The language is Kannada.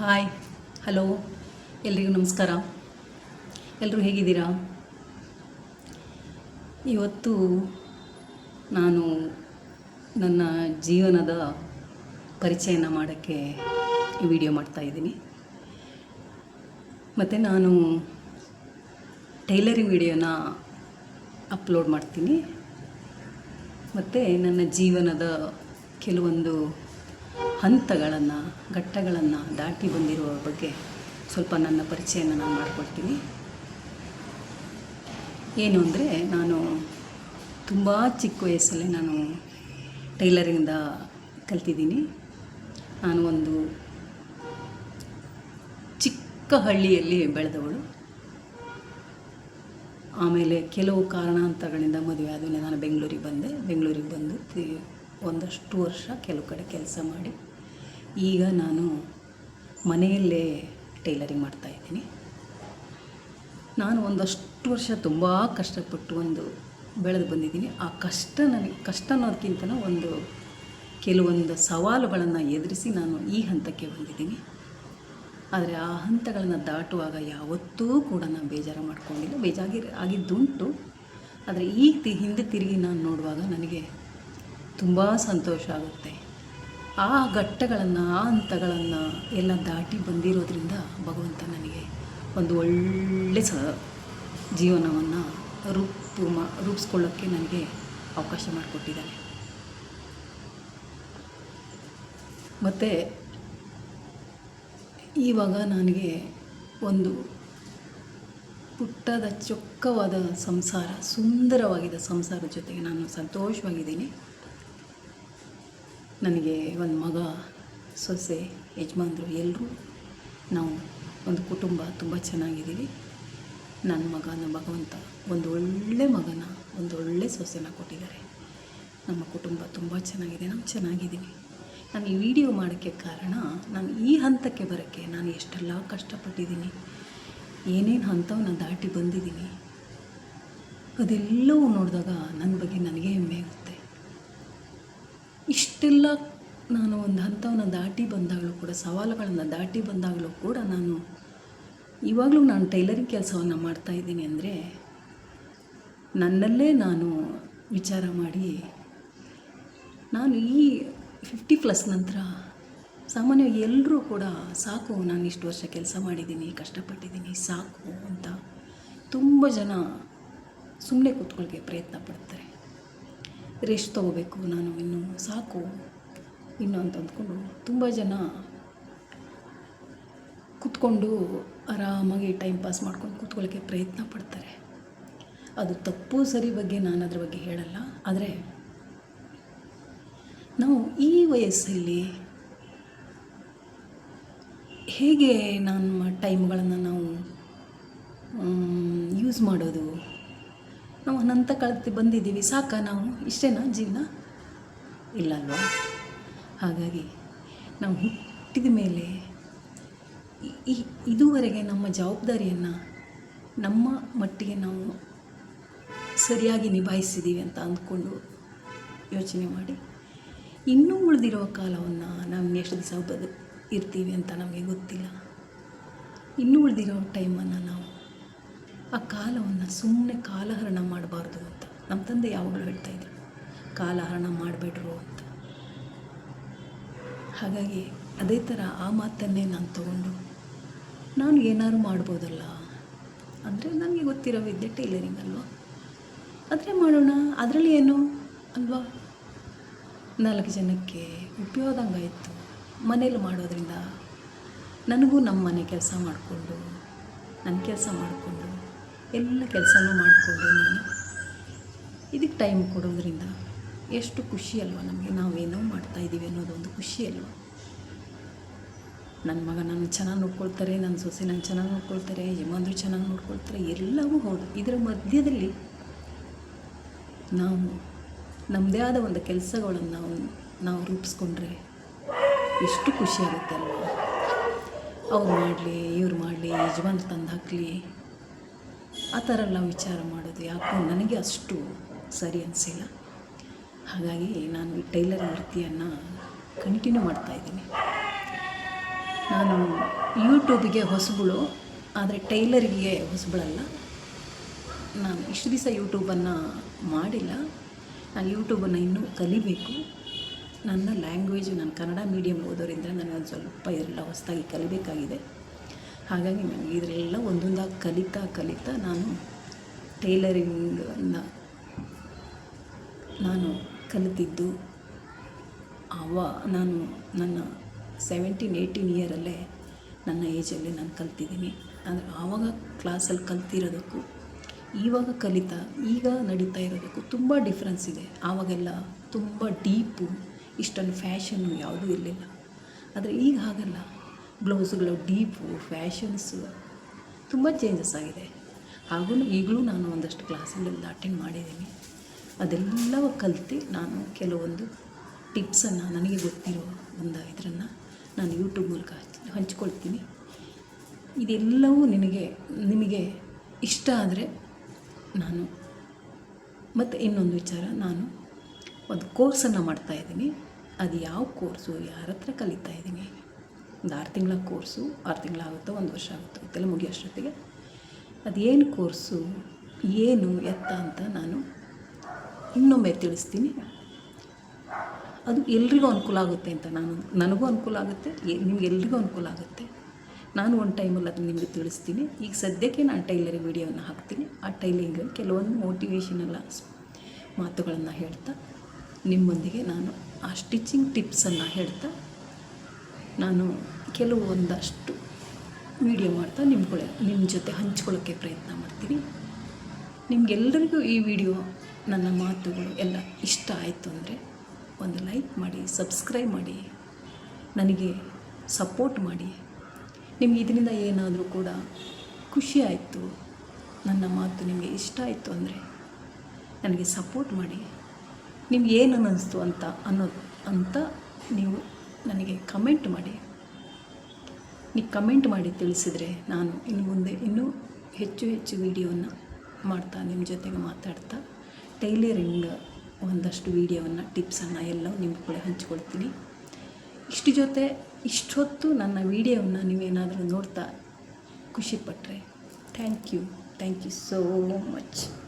ಹಾಯ್ ಹಲೋ ಎಲ್ರಿಗೂ ನಮಸ್ಕಾರ. ಎಲ್ಲರೂ ಹೇಗಿದ್ದೀರಾ? ಇವತ್ತು ನಾನು ನನ್ನ ಜೀವನದ ಪರಿಚಯನ ಮಾಡೋಕ್ಕೆ ಈ ವಿಡಿಯೋ ಮಾಡ್ತಾಯಿದ್ದೀನಿ ಮತ್ತು ನಾನು ಟೈಲರಿಂಗ್ ವಿಡಿಯೋನ ಅಪ್ಲೋಡ್ ಮಾಡ್ತೀನಿ. ಮತ್ತು ನನ್ನ ಜೀವನದ ಕೆಲವೊಂದು ಹಂತಗಳನ್ನು, ಘಟ್ಟಗಳನ್ನು ದಾಟಿ ಬಂದಿರುವ ಬಗ್ಗೆ ಸ್ವಲ್ಪ ನನ್ನ ಪರಿಚಯನ ನಾನು ಮಾಡಿಕೊಡ್ತೀನಿ ಏನು ಅಂದರೆ, ನಾನು ತುಂಬ ಚಿಕ್ಕ ವಯಸ್ಸಲ್ಲೇ ನಾನು ಟೈಲರಿಂದ ಕಲ್ತಿದ್ದೀನಿ. ನಾನು ಒಂದು ಚಿಕ್ಕ ಹಳ್ಳಿಯಲ್ಲಿ ಬೆಳೆದವಳು. ಆಮೇಲೆ ಕೆಲವು ಕಾರಣಾಂತರಗಳಿಂದ ಮದುವೆ ಆದಮೇಲೆ ನಾನು ಬೆಂಗಳೂರಿಗೆ ಬಂದೆ. ಬೆಂಗಳೂರಿಗೆ ಬಂದು ಒಂದಷ್ಟು ವರ್ಷ ಕೆಲವು ಕಡೆ ಕೆಲಸ ಮಾಡಿ, ಈಗ ನಾನು ಮನೆಯಲ್ಲೇ ಟೈಲರಿಂಗ್ ಮಾಡ್ತಾಯಿದ್ದೀನಿ ನಾನು ಒಂದಷ್ಟು ವರ್ಷ ತುಂಬ ಕಷ್ಟಪಟ್ಟು ಒಂದು ಬೆಳೆದು ಬಂದಿದ್ದೀನಿ. ಆ ಕಷ್ಟ ನನಗೆ, ಕಷ್ಟ ಅನ್ನೋದಕ್ಕಿಂತ ಒಂದು ಕೆಲವೊಂದು ಸವಾಲುಗಳನ್ನು ಎದುರಿಸಿ ನಾನು ಈ ಹಂತಕ್ಕೆ ಬಂದಿದ್ದೀನಿ. ಆದರೆ ಆ ಹಂತಗಳನ್ನು ದಾಟುವಾಗ ಯಾವತ್ತೂ ಕೂಡ ನಾನು ಬೇಜಾರು ಮಾಡ್ಕೊಂಡಿಲ್ಲ. ಬೇಜಾಗಿ ಆಗಿದ್ದುಂಟು. ಆದರೆ ಈ ತಿ, ಹಿಂದೆ ತಿರುಗಿ ನಾನು ನೋಡುವಾಗ ನನಗೆ ತುಂಬ ಸಂತೋಷ ಆಗುತ್ತೆ. ಆ ಘಟ್ಟಗಳನ್ನು, ಆ ಹಂತಗಳನ್ನು ಎಲ್ಲ ದಾಟಿ ಬಂದಿರೋದ್ರಿಂದ ಭಗವಂತ ನನಗೆ ಒಂದು ಒಳ್ಳೆ ಸ ಜೀವನವನ್ನು ರೂಪು ಮಾ, ರೂಪಿಸ್ಕೊಳ್ಳೋಕ್ಕೆ ನನಗೆ ಅವಕಾಶ ಮಾಡಿಕೊಟ್ಟಿದ್ದಾನೆ. ಮತ್ತು ಇವಾಗ ನನಗೆ ಒಂದು ಪುಟ್ಟದ ಚೊಕ್ಕವಾದ ಸಂಸಾರ, ಸುಂದರವಾಗಿದ್ದ ಸಂಸಾರದ ಜೊತೆಗೆ ನಾನು ಸಂತೋಷವಾಗಿದ್ದೀನಿ. ನನಗೆ ಒಂದು ಮಗ, ಸೊಸೆ, ಯಜಮಾನ್ರು ಎಲ್ಲರೂ ನಾವು ಒಂದು ಕುಟುಂಬ ತುಂಬ ಚೆನ್ನಾಗಿದ್ದೀವಿ. ನನ್ನ ಮಗನ ಭಗವಂತ ಒಂದು ಒಳ್ಳೆ ಮಗನ, ಒಂದು ಒಳ್ಳೆ ಸೊಸೆನ ಕೊಟ್ಟಿದ್ದಾರೆ. ನಮ್ಮ ಕುಟುಂಬ ತುಂಬ ಚೆನ್ನಾಗಿದೆ, ನಾವು ಚೆನ್ನಾಗಿದ್ದೀವಿ. ನಾನು ಈ ವಿಡಿಯೋ ಮಾಡೋಕ್ಕೆ ಕಾರಣ, ನಾನು ಈ ಹಂತಕ್ಕೆ ಬರೋಕ್ಕೆ ನಾನು ಎಷ್ಟೆಲ್ಲ ಕಷ್ಟಪಟ್ಟಿದ್ದೀನಿ. ಏನೇನು ಹಂತವನ್ನು ದಾಟಿ ಬಂದಿದ್ದೀನಿ, ಅದೆಲ್ಲವೂ ನೋಡಿದಾಗ ನನ್ನ ಬಗ್ಗೆ ನನಗೆ ಹೆಮ್ಮೆ ಇಷ್ಟೆಲ್ಲ ನಾನು ಒಂದು ಹಂತವನ್ನು ದಾಟಿ ಬಂದಾಗಲೂ ಕೂಡ, ಸವಾಲುಗಳನ್ನು ದಾಟಿ ಬಂದಾಗಲೂ ಕೂಡ ನಾನು ಇವಾಗಲೂ ನಾನು ಟೈಲರಿಂಗ್ ಕೆಲಸವನ್ನು ಮಾಡ್ತಾಯಿದ್ದೀನಿ ಅಂದರೆ ನನ್ನಲ್ಲೇ ನಾನು ವಿಚಾರ ಮಾಡಿ ನಾನು ಈ ಫಿಫ್ಟಿ ಪ್ಲಸ್ ನಂತರ ಸಾಮಾನ್ಯವಾಗಿ ಎಲ್ಲರೂ ಕೂಡ ಸಾಕು, ನಾನು ಇಷ್ಟು ವರ್ಷ ಕೆಲಸ ಮಾಡಿದ್ದೀನಿ, ಕಷ್ಟಪಟ್ಟಿದ್ದೀನಿ, ಸಾಕು ಅಂತ ತುಂಬ ಜನ ಸುಮ್ಮನೆ ಕೂತ್ಕೊಳ್ಳೋಕ್ಕೆ ಪ್ರಯತ್ನ ಪಡ್ತಾರೆ. ರೆಸ್ಟ್ ತೊಗೋಬೇಕು ನಾನು ಇನ್ನು. ಸಾಕು. ಇನ್ನು ಅಂತ ಅಂದ್ಕೊಂಡು ತುಂಬ ಜನ ಕೂತ್ಕೊಂಡು ಆರಾಮಾಗಿ ಟೈಮ್ ಪಾಸ್ ಮಾಡ್ಕೊಂಡು ಕೂತ್ಕೊಳ್ಳೋಕ್ಕೆ ಪ್ರಯತ್ನ ಪಡ್ತಾರೆ. ಅದು ತಪ್ಪು ಸರಿ ಬಗ್ಗೆ ನಾನು ಅದ್ರ ಬಗ್ಗೆ ಹೇಳಲ್ಲ. ಆದರೆ ನಾವು ಈ ವಯಸ್ಸಲ್ಲಿ ಹೇಗೆ ನಮ್ಮ ಟೈಮ್ಗಳನ್ನು ನಾವು ಯೂಸ್ ಮಾಡೋದು? ನಾವು ಅನಂತ ಕಾಲಕ್ಕೆ ಬಂದಿದ್ದೀವಿ. ಸಾಕ ನಾವು? ಇಷ್ಟೇನಾ ಜೀವನ? ಇಲ್ಲ ಅಲ್ವಾ ಹಾಗಾಗಿ ನಾವು ಹುಟ್ಟಿದ ಮೇಲೆ ಈ- ಈ, ಇದುವರೆಗೆ ನಮ್ಮ ಜವಾಬ್ದಾರಿಯನ್ನು ನಮ್ಮ ಮಟ್ಟಿಗೆ ನಾವು ಸರಿಯಾಗಿ ನಿಭಾಯಿಸಿದ್ದೀವಿ ಅಂತ ಅಂದ್ಕೊಂಡು ಯೋಚನೆ ಮಾಡಿ. ಇನ್ನೂ ಉಳಿದಿರೋ ಕಾಲವನ್ನು ನಾವು ಎಷ್ಟು ದಿವಸ ಬದು ಇರ್ತೀವಿ ಅಂತ ನಮಗೆ ಗೊತ್ತಿಲ್ಲ. ಇನ್ನೂ ಉಳಿದಿರೋ ಟೈಮನ್ನು ನಾವು ಆ ಕಾಲವನ್ನು ಸುಮ್ಮನೆ ಕಾಲಹರಣ ಮಾಡಬಾರ್ದು ಅಂತ. ನಮ್ಮ ತಂದೆ ಯಾವಾಗಲೂ ಹೇಳ್ತಾ ಇದ್ರು, ಕಾಲಹರಣ ಮಾಡಬೇಡ್ರು ಅಂತ. ಹಾಗಾಗಿ ಅದೇ ಥರ ಆ ಮಾತನ್ನೇ ನಾನು ತಗೊಂಡು, ನಾನು ಏನಾದ್ರು ಮಾಡ್ಬೋದಲ್ಲ? ಅಂದರೆ ನನಗೆ ಗೊತ್ತಿರೋ ವಿದ್ಯೆ ಟೈಲರಿಂಗ್ ಅಲ್ವಾ? ಆದರೆ ಮಾಡೋಣ, ಅದರಲ್ಲಿ ಏನು ಅಲ್ವಾ? ನಾಲ್ಕು ಜನಕ್ಕೆ ಉಪಯೋಗದಂಗಾಯಿತು ಮನೇಲಿ ಮಾಡೋದ್ರಿಂದ ನನಗೂ ನಮ್ಮ ಮನೆ ಕೆಲಸ ಮಾಡಿಕೊಂಡು ನನ್ನ ಕೆಲಸ ಮಾಡಿಕೊಂಡು ಎಲ್ಲ ಕೆಲಸನೂ ಮಾಡಿಕೊಂಡು ನಾನು. ಇದಕ್ಕೆ ಟೈಮ್ ಕೊಡೋದ್ರಿಂದ ಎಷ್ಟು ಖುಷಿ ಅಲ್ವಾ ನಮಗೆ ನಾವೇನೋ ಮಾಡ್ತಾಯಿದ್ದೀವಿ ಅನ್ನೋದೊಂದು ಖುಷಿ ಅಲ್ವಾ? ನನ್ನ ಮಗ ನನ್ನ ಚೆನ್ನಾಗಿ ನೋಡ್ಕೊಳ್ತಾರೆ ನನ್ನ ಸೊಸೆ ನಾನು ಚೆನ್ನಾಗಿ ನೋಡ್ಕೊಳ್ತಾರೆ ಯಜಮಾನ್ರು ಚೆನ್ನಾಗಿ ನೋಡ್ಕೊಳ್ತಾರೆ, ಎಲ್ಲವೂ ಹೌದು. ಇದರ ಮಧ್ಯದಲ್ಲಿ ನಾವು ನಮ್ಮದೇ ಆದ ಒಂದು ಕೆಲಸಗಳನ್ನು ನಾವು ನಾವು ರೂಪಿಸ್ಕೊಂಡ್ರೆ ಎಷ್ಟು ಖುಷಿ ಆಗುತ್ತೆ ಅಲ್ವಾ? ಅವ್ರು ಮಾಡಲಿ, ಇವ್ರು ಮಾಡಲಿ, ಯಜಮಾನ್ರು ತಂದು ಹಾಕಲಿ ಆ ಥರ ಎಲ್ಲ ವಿಚಾರ ಮಾಡೋದು ಯಾಕೋ ನನಗೆ ಅಷ್ಟು ಸರಿ ಅನಿಸಿಲ್ಲ. ಹಾಗಾಗಿ ನಾನು ಈ ಟೈಲರ್ ವೃತ್ತಿಯನ್ನು ಕಂಟಿನ್ಯೂ ಮಾಡ್ತಾಯಿದ್ದೀನಿ ನಾನು ಯೂಟ್ಯೂಬಿಗೆ ಹೊಸಬಳು, ಆದರೆ ಟೈಲರಿಗೆ ಹೊಸಬಳಲ್ಲ. ನಾನು ಇಷ್ಟು ದಿವಸ ಯೂಟ್ಯೂಬನ್ನು ಮಾಡಿಲ್ಲ. ನಾನು ಯೂಟ್ಯೂಬನ್ನು ಇನ್ನೂ ಕಲಿಬೇಕು. ನನ್ನ ಲ್ಯಾಂಗ್ವೇಜ್, ನಾನು ಕನ್ನಡ ಮೀಡಿಯಮ್ ಓದೋರಿಂದ ನನಗೆ ಒಂದು ಸ್ವಲ್ಪ ಎಲ್ಲ ಹೊಸದಾಗಿ ಕಲಿಬೇಕಾಗಿದೆ. ಹಾಗಾಗಿ ನನಗೆ ಇದರೆಲ್ಲ ಒಂದೊಂದಾಗಿ ಕಲಿತಾ ಕಲಿತಾ ನಾನು ಟೈಲರಿಂಗನ್ನು ನಾನು ಕಲಿತಿದ್ದು ಅವ ನಾನು ನನ್ನ ಸೆವೆಂಟೀನ್, ಏಯ್ಟೀನ್ ಇಯರಲ್ಲೇ ನನ್ನ ಏಜಲ್ಲಿ ನಾನು ಕಲ್ತಿದ್ದೀನಿ. ಅಂದರೆ ಆವಾಗ ಕ್ಲಾಸಲ್ಲಿ ಕಲ್ತಿರೋದಕ್ಕೂ, ಇವಾಗ ಕಲಿತಾ, ಈಗ ನಡೀತಾ ಇರೋದಕ್ಕೂ ತುಂಬ ಡಿಫ್ರೆನ್ಸ್ ಇದೆ. ಆವಾಗೆಲ್ಲ ತುಂಬ ಡೀಪು, ಇಷ್ಟೊಂದು ಫ್ಯಾಷನ್ನು ಯಾವುದೂ ಇರಲಿಲ್ಲ. ಆದರೆ ಈಗ ಹಾಗಲ್ಲ. ಬ್ಲೌಸ್ಗಳು ಡೀಪು ಫ್ಯಾಷನ್ಸು ತುಂಬ ಚೇಂಜಸ್ ಆಗಿದೆ. ಹಾಗೂ ಈಗಲೂ ನಾನು ಒಂದಷ್ಟು ಕ್ಲಾಸ್ಗಳೆಲ್ಲ ಅಟೆಂಡ್ ಮಾಡಿದ್ದೀನಿ. ಅದೆಲ್ಲವೂ ಕಲಿತು ನಾನು ಕೆಲವೊಂದು ಟಿಪ್ಸನ್ನು, ನನಗೆ ಗೊತ್ತಿರೋ ಒಂದು ಇದರನ್ನು ನಾನು ಯೂಟ್ಯೂಬ್ ಮೂಲಕ ಹಂಚ್- ಹಂಚ್ಕೊಳ್ತೀನಿ. ಇದೆಲ್ಲವೂ ನಿನಗೆ, ನಿಮಗೆ ಇಷ್ಟ ಆದರೆ ನಾನು ಮತ್ತು ಇನ್ನೊಂದು ವಿಚಾರ, ನಾನು ಒಂದು ಕೋರ್ಸನ್ನು ಮಾಡ್ತಾಯಿದ್ದೀನಿ ಅದು ಯಾವ ಕೋರ್ಸು, ಯಾರ ಹತ್ರ ಕಲಿತಾ ಇದ್ದೀನಿ? ಒಂದು ಆರು ತಿಂಗಳ ಕೋರ್ಸು, ಆರು ತಿಂಗಳಾಗುತ್ತೋ ಒಂದು ವರ್ಷ ಆಗುತ್ತೋ ಗೊತ್ತಿಲ್ಲ ಮುಗಿಯೋಷ್ಟೊತ್ತಿಗೆ ಅದೇನು ಕೋರ್ಸು, ಏನು ಎತ್ತ ಅಂತ ನಾನು ಇನ್ನೊಮ್ಮೆ ತಿಳಿಸ್ತೀನಿ. ಅದು ಎಲ್ರಿಗೂ ಅನುಕೂಲ ಆಗುತ್ತೆ ಅಂತ ನಾನು, ನನಗೂ ಅನುಕೂಲ ಆಗುತ್ತೆ, ಎ- ನಿಮ್ಗೆ ಎಲ್ರಿಗೂ ಅನುಕೂಲ ಆಗುತ್ತೆ. ನಾನು ಒಂದು ಟೈಮಲ್ಲಿ ಅದನ್ನು ನಿಮಗೆ ತಿಳಿಸ್ತೀನಿ. ಈಗ ಸದ್ಯಕ್ಕೆ ನಾನು ಟೈಲರಿಂಗ್ ವಿಡಿಯೋನ ಹಾಕ್ತೀನಿ. ಆ ಟೈಲಿಂಗ್ ಕೆಲವೊಂದು ಮೋಟಿವೇಶನಲ್ಲ ಮಾತುಗಳನ್ನು ಹೇಳ್ತಾ, ನಿಮ್ಮೊಂದಿಗೆ ನಾನು ಆ ಸ್ಟಿಚಿಂಗ್ ಟಿಪ್ಸನ್ನು ಹೇಳ್ತಾ ನಾನು ಕೆಲವೊಂದಷ್ಟು ವಿಡಿಯೋ ಮಾಡ್ತಾ ನಿಮ್ಗಳ ನಿಮ್ಮ ಜೊತೆ ಹಂಚ್ಕೊಳ್ಳೋಕ್ಕೆ ಪ್ರಯತ್ನ ಮಾಡ್ತೀನಿ. ನಿಮಗೆಲ್ಲರಿಗೂ ಈ ವಿಡಿಯೋ ನನ್ನ ಮಾತುಗಳು ಎಲ್ಲ ಇಷ್ಟ ಆಯಿತು ಅಂದರೆ ಒಂದು ಲೈಕ್ ಮಾಡಿ ಸಬ್ಸ್ಕ್ರೈಬ್ ಮಾಡಿ, ನನಗೆ ಸಪೋರ್ಟ್ ಮಾಡಿ. ನಿಮ್ಗೆ ಇದರಿಂದ ಏನಾದರೂ ಕೂಡ ಖುಷಿ ಆಯಿತು, ನನ್ನ ಮಾತು ನಿಮಗೆ ಇಷ್ಟ ಆಯಿತು ಅಂದರೆ ನನಗೆ ಸಪೋರ್ಟ್ ಮಾಡಿ. ನಿಮ್ಗೆ ಏನು ಅನ್ನಿಸ್ತು ಅಂತ ಅನ್ನೋದು ಅಂತ ನೀವು ನನಗೆ ಕಮೆಂಟ್ ಮಾಡಿ. ನೀವು ಕಮೆಂಟ್ ಮಾಡಿ ತಿಳಿಸಿದರೆ ನಾನು ಇನ್ನು ಮುಂದೆ ಇನ್ನೂ ಹೆಚ್ಚು ಹೆಚ್ಚು ವೀಡಿಯೋವನ್ನು ಮಾಡ್ತಾ ನಿಮ್ಮ ಜೊತೆಗೆ ಮಾತಾಡ್ತಾ ಟೈಲರಿಂಗ್ ಒಂದಷ್ಟು ವೀಡಿಯೋವನ್ನು, ಟಿಪ್ಸನ್ನು ಎಲ್ಲ ನಿಮ್ಮ ಕೂಡ ಹಂಚ್ಕೊಳ್ತೀನಿ. ಇಷ್ಟು ಜೊತೆ, ಇಷ್ಟೊತ್ತು ನನ್ನ ವೀಡಿಯೋವನ್ನು ನೀವೇನಾದರೂ ನೋಡ್ತಾ ಖುಷಿಪಟ್ಟರೆ thank you thank you so much